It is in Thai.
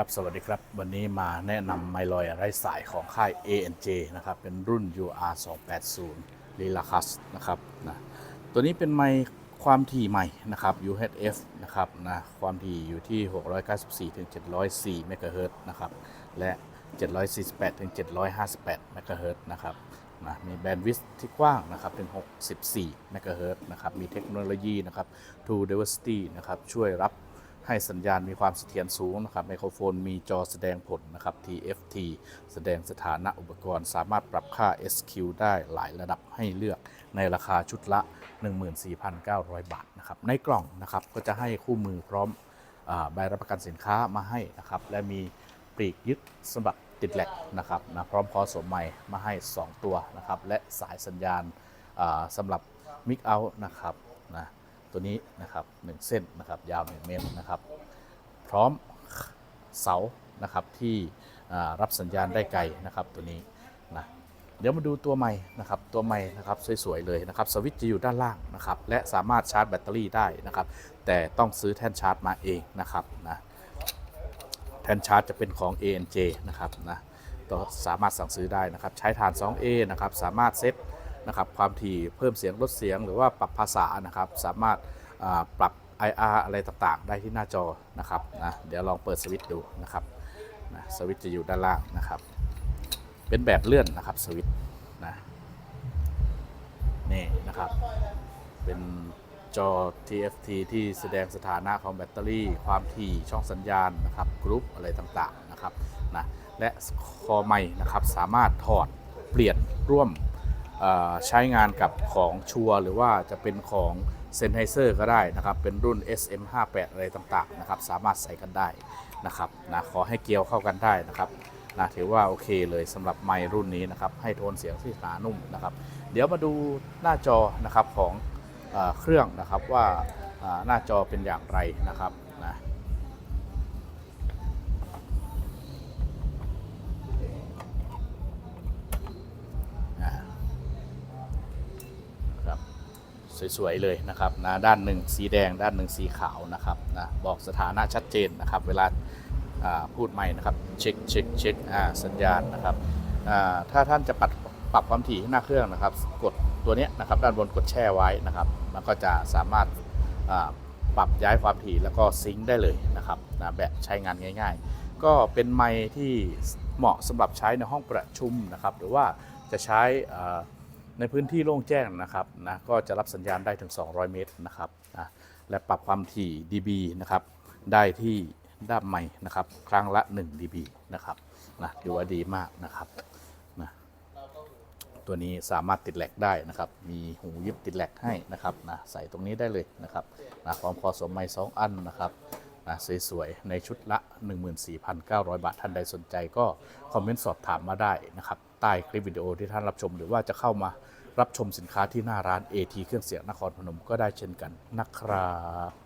ครับสวัสดีครับ วันนี้มาแนะนำไมลอยไร้สายของค่าย ANJ นะครับ เป็นรุ่น UR 280 l i l a c u s นะครับนะตัวนี้เป็นไมค์ความถี่ใหม่นะครับ UHF นะครับนะความถี่อยู่ที่ 694ถึง704เมกะเฮิรตนะครับ และ 748ถึง758เมกะเฮิรตนะครับนะมีแบนด์วิดท์ที่กว้างนะครับถึง64เมกะเฮิรตนะครับ มีเทคโนโลยีนะครับ True Diversity นะครับช่วยรับ ให้สัญญาณมีความเสถียรสูงนะครับไมโครโฟนมีจอแสดงผลนะครับ TFT แสดงสถานะอุปกรณ์สามารถปรับค่า SQ ได้หลายระดับให้เลือกในราคาชุดละ 14,900 บาทนะครับในกล่องนะครับก็จะให้คู่มือพร้อมอใบรับประกันสินค้ามาให้นะครับและมีปลีกยึดสำหรับติดแหลกนะครับนะพร้อมคอสมใหม่มาให้ 2 ตัวนะครับและสายสัญญาณสำหรับมิกเอานะครับนะ ตัวนี้นะครับ1เส้นนะครับยาว 1 เมตรนะครับ พร้อมเสานะครับที่รับสัญญาณได้ไกลนะครับตัวนี้นะเดี๋ยวมาดูตัวใหม่นะครับตัวใหม่นะครับสวยๆเลยนะครับสวิตช์จะอยู่ด้านล่างนะครับและสามารถชาร์จแบตเตอรี่ได้นะครับแต่ต้องซื้อแท่นชาร์จมาเองนะครับนะแท่นชาร์จจะเป็นของ ANJ นะครับนะก็สามารถสั่งซื้อได้นะครับใช้ฐาน 2A นะครับสามารถเซต นะครับความถี่เพิ่มเสียงลดเสียง หรือว่าปรับภาษานะครับสามารถปรับ IR อะไรต่างๆ ได้ที่หน้าจอนะครับนะเดี๋ยวลองเปิดสวิตช์ดูนะครับนะสวิตช์จะอยู่ด้านล่างนะครับ เป็นแบบเลื่อนนะครับสวิตช์นะนี่นะครับ เป็นจอ TFT ที่แสดงสถานะของแบตเตอรี่ ความถี่ช่องสัญญาณนะครับกรุ๊ปอะไรต่างๆนะครับนะและคอไม้นะครับสามารถถอดเปลี่ยนร่วม ใช้งานกับของชัวร์หรือว่าจะเป็นของเซนไฮเซอร์ก็ได้นะครับ เป็นรุ่น SM58 อะไรต่างๆนะครับ สามารถใส่กันได้นะครับนะขอให้เกลียวเข้ากันได้นะครับนะถือว่าโอเคเลยสำหรับไมค์รุ่นนี้นะครับ ให้โทนเสียงที่หนานุ่มนะครับ เดี๋ยวมาดูหน้าจอนะครับของเอเครื่องนะครับว่าหน้าจอเป็นอย่างไรนะครับ สวยๆเลยนะครับนะด้านหนึ่งสีแดง ด้านหนึ่งสีขาวนะครับนะบอกสถานะชัดเจนนะครับ เวลาพูดใหม่นะครับเช็คเช็คเช็คสัญญาณนะครับถ้าท่านจะปรับปรับความถี่ให้หน้าเครื่องนะครับ กดตัวนี้นะครับด้านบนกดแช่ไว้นะครับมันก็จะสามารถปรับย้ายความถี่แล้วก็ซิงค์ได้เลยนะครับนะแบบใช้งานง่าย ๆ ก็เป็นไมค์ที่เหมาะสำหรับใช้ในห้องประชุมนะครับ หรือว่าจะใช้ ในพื้นที่โล่งแจ้งนะครับนะก็จะรับสัญญาณได้ถึง 200 เมตรนะครับนะและปรับความถี่ dB นะครับได้ที่ด้านใหม่นะครับครั้งละ 1 dB นะครับนะถือว่าดีมากนะครับนะตัวนี้สามารถติดแหลกได้นะครับ มีหูยิบติดแหลกให้นะครับนะใส่ตรงนี้ได้เลยนะครับนะพร้อมคอสมไม้สองอันนะครับนะสวยๆในชุดละ 14,900 บาทท่านใดสนใจก็คอมเมนต์สอบถามมาได้นะครับ ต้คลิปวิดีโอที่ท่านรับชม หรือว่าจะเข้ามารับชมสินค้าที่หน้าร้าน AT เครื่องเสียงนครพนมก็ได้เช่นกันนะครับ